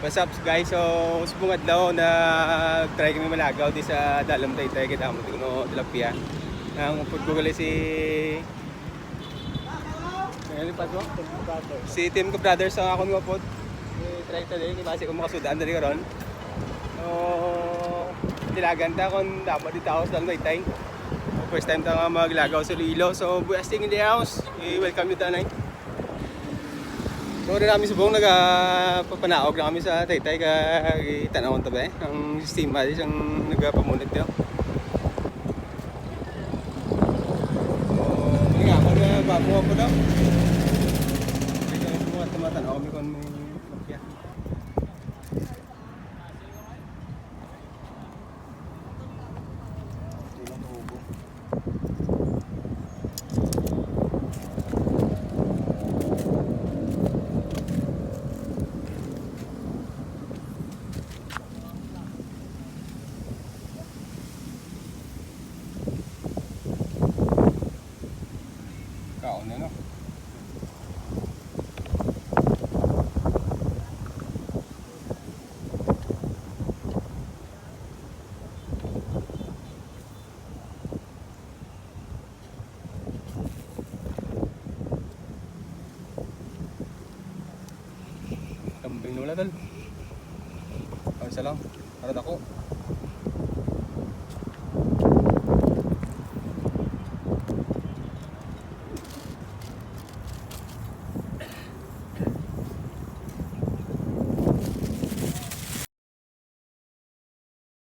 What's up guys? So, subong adlaw na try kami malagaw di sa Dalam Taytay kita mo no tilapia. Ang upod ko gali si Ano pa to? Si Tim ko brothers ang ako nga pod. Try ta din kasi ko makasudan dali karon. So, tilagan ta kon dapat dito ako sa Dalam Taytay. First time ta nga maglagaw sa Lilo. So, buesting in the house. I-welcome you tanay. So rin namin subong nagpapanaog na kami sa Taytay ka itanawon tabi ang sistema di siyang nagpamunod yo. So, nga ako na bago ako daw. Kaya ko mga tumatanaw kami kon may. Hindi. Kaon na no. Kambing nula tol. Ang isa lang. Para dako.